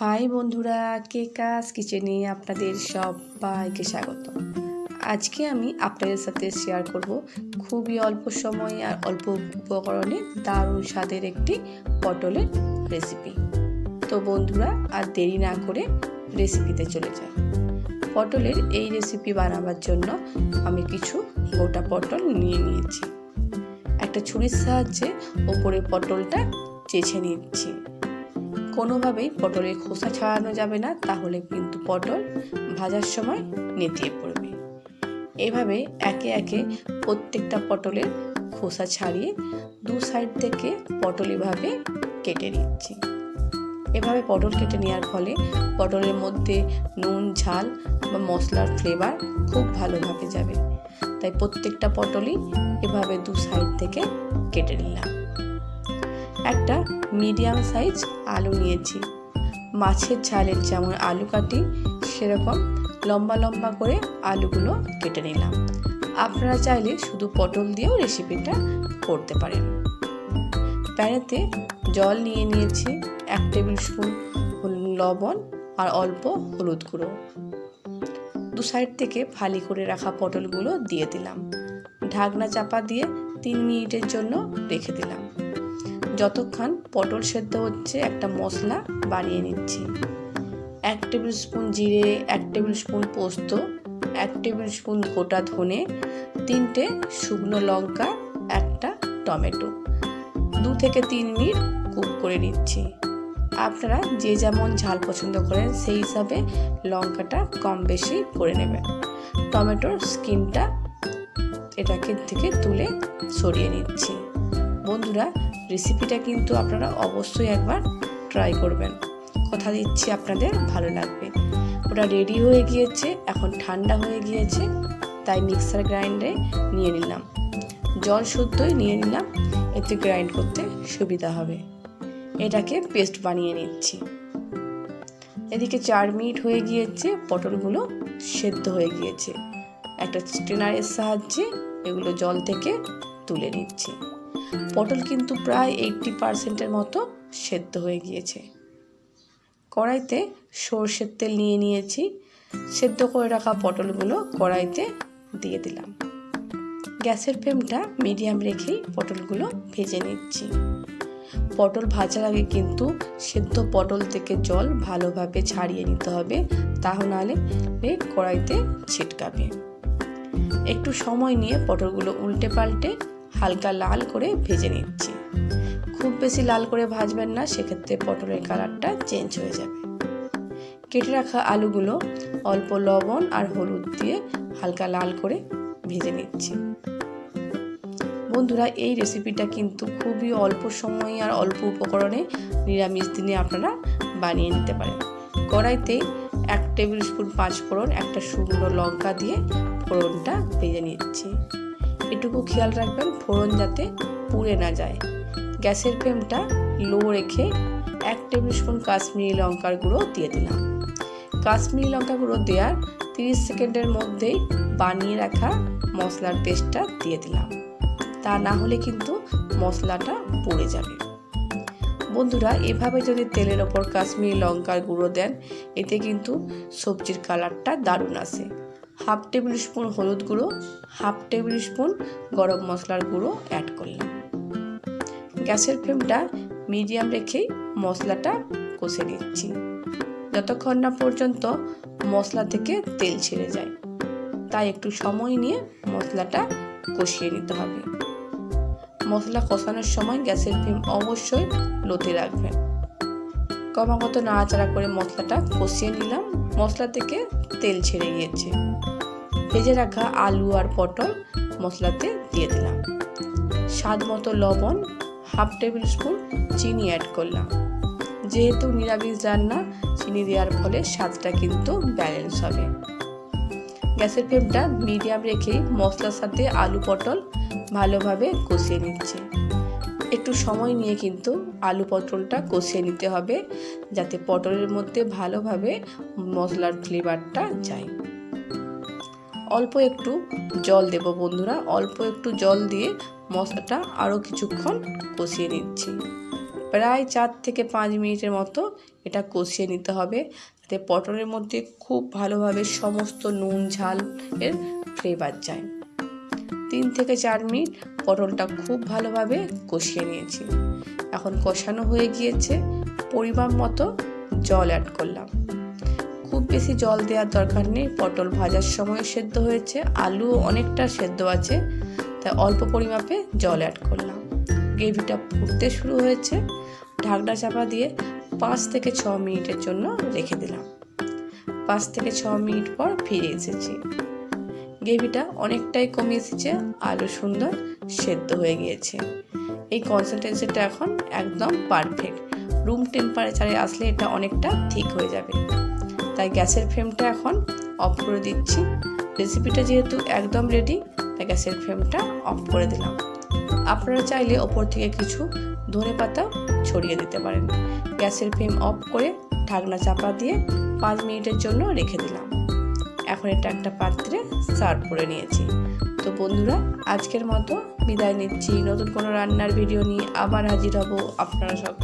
High বন্ধুরা, কে কাজ কিচেনে আপনাদের সবাইকে স্বাগত। আজকে আমি আপনাদের সাথে শেয়ার করব খুবই অল্প সময়ে আর অল্প উপকরণে দারুণ স্বাদের একটি পটলের রেসিপি তো বন্ধুরা, আর দেরি না করে রেসিপিতে চলে যাই। পটলের এই রেসিপি বানাবার জন্য আমি কিছু গোটা পটল নিয়ে নিয়েছি। একটা ছুরির সাহায্যে ওপরে পটলটা চেছে নিচ্ছি। কোনোভাবেই পটলের খোসা ছাড়ানো যাবে না, তাহলে কিন্তু পটল ভাজার সময় নেতিয়ে পড়বে। এভাবে একে একে প্রত্যেকটা পটলের খোসা ছাড়িয়ে দু সাইড থেকে পটল এভাবে কেটে নিচ্ছি। এভাবে পটল কেটে নেওয়ার ফলে পটলের মধ্যে নুন, ঝাল বা মশলার ফ্লেভার খুব ভালোভাবে যাবে। তাই প্রত্যেকটা পটলই এভাবে দু সাইড থেকে কেটে নিলাম। একটা মিডিয়াম সাইজ আলু নিয়েছি। মাছের ঝালের যেমন আলু কাটি, সেরকম লম্বা লম্বা করে আলুগুলো কেটে নিলাম। আপনারা চাইলে শুধু পটল দিয়েও রেসিপিটা করতে পারেন। প্যানেতে জল নিয়ে নিয়েছি, এক টেবিল স্পুন লবণ আর অল্প হলুদ গুঁড়ো। দু সাইড থেকে ফালি করে রাখা পটলগুলো দিয়ে দিলাম। ঢাকনা চাপা দিয়ে তিন মিনিটের জন্য রেখে দিলাম। যতক্ষণ পটল সেদ্ধ হচ্ছে, একটা মশলা বানিয়ে নিচ্ছি। এক টেবিল স্পুন জিরে, এক টেবিল স্পুন পোস্ত, এক টেবিল স্পুন গোটা ধনে, তিনটে শুকনো লঙ্কা, একটা টমেটো। দু থেকে তিন মিনিট কুক করে নিচ্ছি। আপনারা যে যেমন ঝাল পছন্দ করেন, সেই হিসাবে লঙ্কাটা কম বেশি করে নেবেন। টমেটোর স্কিনটা এটাকে থেকে তুলে সরিয়ে নিচ্ছি। বন্ধুরা রেসিপিটা কিন্তু আপনারা অবশ্যই একবার ট্রাই করবেন। কথা দিচ্ছি আপনাদের, ভালো লাগবে। ওটা রেডি হয়ে গিয়েছে, এখন ঠান্ডা হয়ে গিয়েছে, তাই মিক্সার গ্রাইন্ডারে নিয়ে নিলাম। জল শুদ্ধই নিয়ে নিলাম, এতে গ্রাইন্ড করতে সুবিধা হবে। এটাকে পেস্ট বানিয়ে নিচ্ছি। এদিকে চার মিনিট হয়ে গিয়েছে, পটলগুলো সেদ্ধ হয়ে গিয়েছে। একটা স্টেনারের সাহায্যে এগুলো জল থেকে তুলে নিচ্ছি। পটল কিন্তু প্রায় এইটটি পারসেন্টের মতো সেদ্ধ হয়ে গিয়েছে। কড়াইতে সর্ষের তেল নিয়ে নিয়েছি। সেদ্ধ করে রাখা পটলগুলো কড়াইতে দিয়ে দিলাম। গ্যাসের ফ্লেমটা মিডিয়াম রেখেই পটলগুলো ভেজে নিচ্ছি। পটল ভাজার আগে কিন্তু সেদ্ধ পটল থেকে জল ভালোভাবে ছাড়িয়ে নিতে হবে, তা তাহলে কড়াইতে ছিটকাবে। একটু সময় নিয়ে পটলগুলো উল্টে পাল্টে হালকা লাল করে ভেজে নিচ্ছি। খুব বেশি লাল করে ভাজবেন না, সেক্ষেত্রে পটলের কালারটা চেঞ্জ হয়ে যাবে। কেটে রাখা আলুগুলো অল্প লবণ আর হলুদ দিয়ে হালকা লাল করে ভেজে নিচ্ছি। বন্ধুরা, এই রেসিপিটা কিন্তু খুবই অল্প সময় আর অল্প উপকরণে নিরামিষ দিনে আপনারা বানিয়ে নিতে পারেন। কড়াইতে এক টেবিল স্পুন পাঁচ ফোড়ন একটা শুকনো লঙ্কা দিয়ে ফোড়নটা ভেজে নিচ্ছি। এটুকু খেয়াল রাখবেন, ফোড়ন যাতে পুড়ে না যায়। গ্যাসের ফ্লেমটা লো রেখে এক টেবিল স্পুন কাশ্মীরি লঙ্কার গুঁড়ো দিয়ে দিলাম। কাশ্মীরি লঙ্কা গুঁড়ো দেওয়ার তিরিশ সেকেন্ডের মধ্যেই বানিয়ে রাখা মশলার পেস্টটা দিয়ে দিলাম। তা না হলে কিন্তু মশলাটা পুড়ে যাবে। বন্ধুরা, এভাবে যদি তেলের ওপর কাশ্মীরি লঙ্কার গুঁড়ো দেন, এতে কিন্তু সবজির কালারটা দারুণ আসে। হাফ টেবিল স্পুন হলুদ গুঁড়ো, হাফ টেবিল স্পুন গরম মশলার গুঁড়ো অ্যাড করলাম। গ্যাসের ফ্লেমটা মিডিয়াম রেখেই মশলাটা কষে নিচ্ছি। যতক্ষণ না পর্যন্ত মশলা থেকে তেল ছেড়ে যায়, তাই একটু সময় নিয়ে মশলাটা কষিয়ে নিতে হবে। মশলা কষানোর সময় গ্যাসের ফ্লেম অবশ্যই লোতে রাখবেন। ক্রমাগত নাড়াচাড়া করে মশলাটা কষিয়ে নিলাম। মশলা থেকে তেল ছেড়ে গিয়েছে। ভেজে রাখা আলু আর পটল মশলাতে দিয়ে দিলাম। স্বাদ মতো লবণ, হাফ টেবিল স্পুন চিনি অ্যাড করলাম। যেহেতু নিরামিষ রান্না, চিনি দেওয়ার ফলে স্বাদটা কিন্তু ব্যালেন্স হবে। গ্যাসের ফ্লেমটা মিডিয়াম রেখে মশলার সাথে আলু পটল ভালোভাবে কষিয়ে নিচ্ছে। একটু সময় নিয়ে কিন্তু আলু পটলটা কষিয়ে নিতে হবে, যাতে পটলের মধ্যে ভালোভাবে মশলার ফ্লেভারটা যায়। অল্প একটু জল দেব বন্ধুরা, অল্প একটু জল দিয়ে মশলাটা আরও কিছুক্ষণ কষিয়ে নিচ্ছি। প্রায় চার থেকে পাঁচ মিনিটের মতো এটা কষিয়ে নিতে হবে, যাতে পটলের মধ্যে খুব ভালোভাবে সমস্ত নুন, ঝাল এর ফ্লেভার যায়। তিন থেকে চার মিনিট পটলটা খুব ভালোভাবে কষিয়ে নিয়েছি। এখন কষানো হয়ে গিয়েছে, পরিমাণ মতো জল অ্যাড করলাম। খুব বেশি জল দেওয়ার দরকার নেই, পটল ভাজার সময় সেদ্ধ হয়েছে আলু অনেকটা সেদ্ধ আছে, তাই অল্প পরিমাপে জল অ্যাড করলাম। গ্রেভিটা ফুটতে শুরু হয়েছে, ঢাকনা চাপা দিয়ে পাঁচ থেকে ছ মিনিটের জন্য রেখে দিলাম। পাঁচ থেকে ছ মিনিট পর ফিরে এসেছি। গ্রেভিটা অনেকটাই কমে এসেছে আলু সুন্দর সেদ্ধ হয়ে গিয়েছে। এই কনসিস্টেন্সিটা এখন একদম পারফেক্ট রুম টেম্পারেচারে আসলে এটা অনেকটা ঠিক হয়ে যাবে। তাই গ্যাসের ফ্লেমটা এখন অফ করে দিচ্ছি। রেসিপিটা যেহেতু একদম রেডি তাই গ্যাসের ফ্লেমটা অফ করে দিলাম। আপনারা চাইলে ওপর থেকে কিছু ধনে পাতা ছড়িয়ে দিতে পারেন। গ্যাসের ফ্লেম অফ করে ঢাকনা চাপা দিয়ে পাঁচ মিনিটের জন্য রেখে দিলাম। এখন এটা একটা পাত্রে সার্ভ করে নিয়েছি। তো বন্ধুরা, আজকের মতো বিদায় নিচ্ছি। নতুন কোনো রান্নার ভিডিও নিয়ে আবার হাজির হব। আপনারা সব